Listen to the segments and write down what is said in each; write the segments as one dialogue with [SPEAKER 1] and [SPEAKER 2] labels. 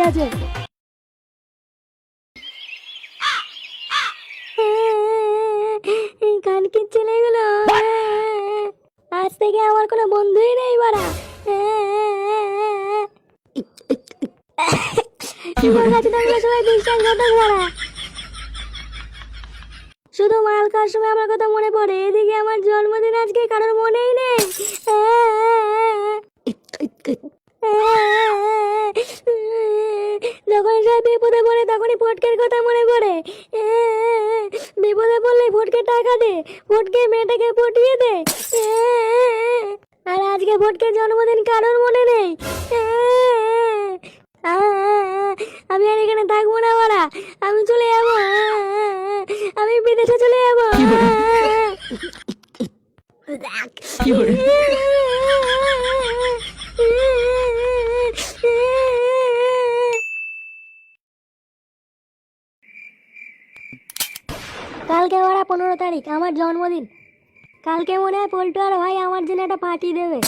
[SPEAKER 1] ভাই আছে কানকির ছেলেগুলো আজ থেকে আমার কোনো বন্ধুই নেই বাড়া। শুধু মাল খাওয়ার সময় আমার কথা মনে পড়ে। এদিকে আমার জন্মদিন আজকে, কারোর মনেই নেই। যখন সব বিপদে পড়ে তখনই ফটকের কথা মনে পড়ে। বিপদে পড়লে ফটকে টাকা দে ফটকে মেয়েটাকে পটিয়ে দে। আর আজকে ফটকের জন্মদিন কারোর মনে নেই। আমি আর এখানে থাকব না বাড়া আমি চলে যাব। আমি বিদেশে চলে যাব। কালকে ওরা পনেরো তারিখ আমার জন্মদিন। কালকে মনে হয় পল্টু আর ভাই আমার জন্য একটা পার্টি দেবে।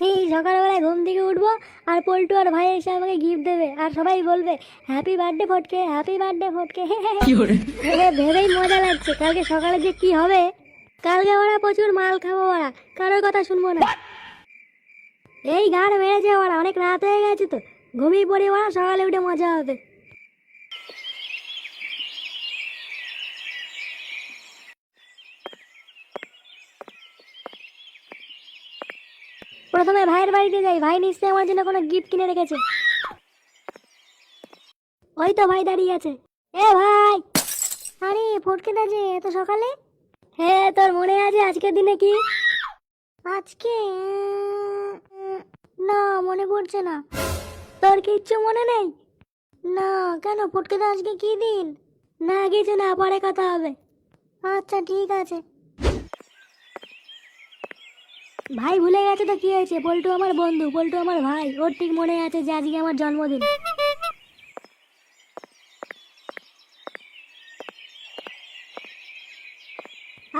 [SPEAKER 1] এই সকালবেলায় ঘুম থেকে উঠবো আর পল্টু আর ভাই এসে আমাকে গিফট দেবে। আর সবাই বলবে happy birthday Fotke happy birthday Fotke. ভেবেই মজা লাগছে। কালকে সকালে যে কি হবে? কালকে ওরা প্রচুর মাল খাব ওরা। কারোর কথা শুনব না। এই গান মেরেছে ওরা অনেক রাত হয়ে গেছে তো। ঘুমিয়ে পড়ি ওরা সকালে উঠে মজা হবে। প্রথমে ভাইয়ের বাড়িতে যাই। ভাই নিশ্চয়ই আমার জন্য কোনো গিফট কিনে রেখেছে। ওই তো ভাই দাঁড়িয়ে আছে। এ ভাই! আরে, ফটকে দাজে এত সকালে? হ্যাঁ তোর মনে আছে আজকের দিনে কি? আজকে না, মনে পড়ছে না। তোর কিচ্ছু মনে নেই? না, কেন? ফটকে দা আজকে কি দিন? না কিছু না, পরে কথা হবে। আচ্ছা ঠিক আছে। ভাই ভুলে গেছে তো কি হয়েছে? পল্টু আমার বন্ধু, পল্টু আমার ভাই। ওর ঠিক মনে আছে যে আজকে আমার জন্মদিন।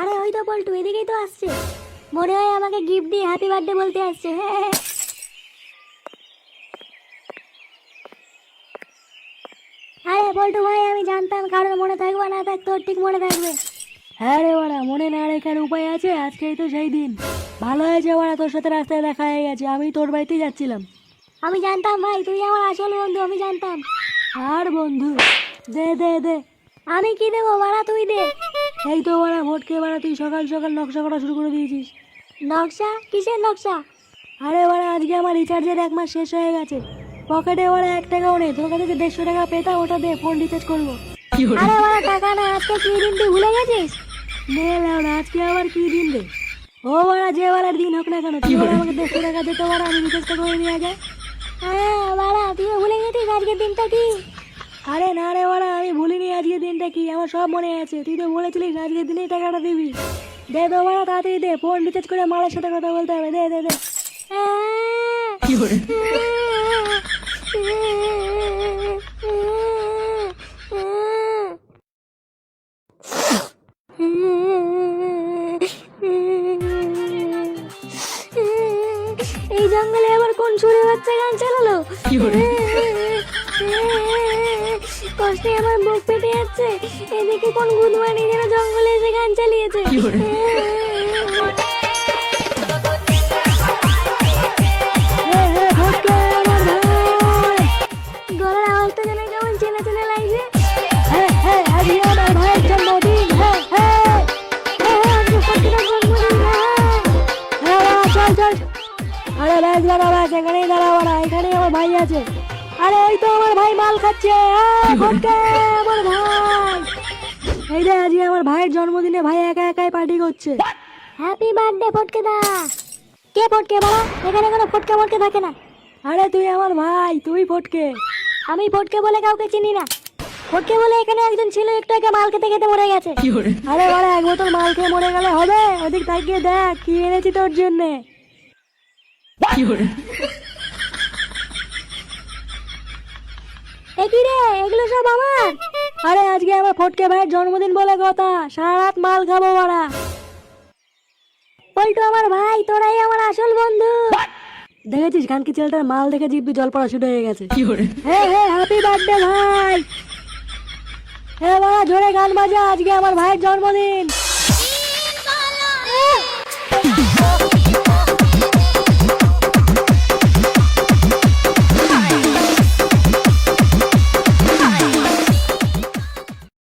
[SPEAKER 1] আরে ওই তো পল্টু, এদিকেই তো আসছে। মনে হয় আমাকে গিফট দিয়ে হ্যাপি বার্থডে বলতে আসছে। হ্যাঁ আরে পল্টু ভাই, আমি জানতাম কারোর মনে থাকবে না, থাক, তোর ঠিক মনে থাকবে। হ্যাঁ রে ওরা মনে না রেখার উপায় আছে, আজকেই তো সেই দিন। ভালো হয়েছে ওরা তোর সাথে রাস্তায় দেখা হয়ে গেছে। আমি তোর বাড়িতেই যাচ্ছিলাম। আমি জানতাম ভাই তুই আমার আসল বন্ধু আমি জানতাম। আর বন্ধু? দে দে দে। আমি কি দেবো বাড়া তুই দে। এই তো বাড়া ভোটকে বাড়া তুই সকাল সকাল নকশা করা শুরু করে দিয়েছিস। নকশা? কিসের নকশা? আরে বাড়া আজকে আমার রিচার্জের এক মাস শেষ হয়ে গেছে। পকেটে বাড়া এক টাকাও নেই তোর কাছে যে দেড়শো টাকা পেতাম ওটা দে ফোন রিচার্জ করব। আরে বাড়া টাকা না আজকে কি দিন তুই ভুলে গেছিস? নে লাউডা আজকে আবার কি দিন রে? ও বাড়া যে বাড়ার দিন হোক না কেন তুই আমাকে দেড়শো টাকা দিতে বাড়া আমি রিচার্জটা করে নিয়ে যায় হ্যাঁ বাড়া তুই ভুলে গেছিস আজকের দিনটা কি? আরে না রে বাড়া আমি ভুলিনি আজকের দিনটা কি আমার সব মনে আছে। তুই তো বলেছিলিস আজকের দিনেই টাকাটা দিবি। দে তো বাড়া তাড়াতাড়ি দে ফোন রিচার্জ করে মালের সাথে কথা বলতে হবে দে দে দে। এই বাচ্চা গান চালালো। কষ্টে আমার বুক পেটে যাচ্ছে। এদিকে কোন গুদমানি যেন জঙ্গলে এসে গান চালিয়েছে। ভাই আছে। আরে ওই তো আমার ভাই মাল খাচ্ছে। আমার ভাই। এই রে আজকে আমার ভাইয়ের জন্মদিনে ভাই একা একাই পার্টি করছে। হ্যাপি বার্থডে ফটকে দা কে ফটকে বাবা এখানে কোনো ফটকে ফটকে থাকে না। আরে তুই আমার ভাই তুই ফটকে আমি ফটকে বলে কাউকে চিনি না। ফটকে বলে এখানে একজন ছিল একটু আগে মাল খেতে খেতে মরে গেছে। আরে বাড়া এক বোতল মাল খেয়ে মরে গেলে হবে? ওদিক তাকিয়ে দেখ কি এনেছি তোর জন্যে। এ কি রে? এগুলো সব আমার? আরে আজকে আমার ফটকে ভাইয়ের জন্মদিন বলে কথা। সারা রাত মাল খাব মারা পল্টু আমার ভাই তোরাই আমার আসল বন্ধু।
[SPEAKER 2] দেখেছিস গানকি ছেলেটার মাল দেখে জিব্বি জল পড়া শুরু হয়ে গেছে। হ্যাঁ হ্যাঁ হ্যাপি বার্থডে ভাই। হ্যাঁ বাবা জোরে গান বাজা আজকে আমার ভাইয়ের জন্মদিন।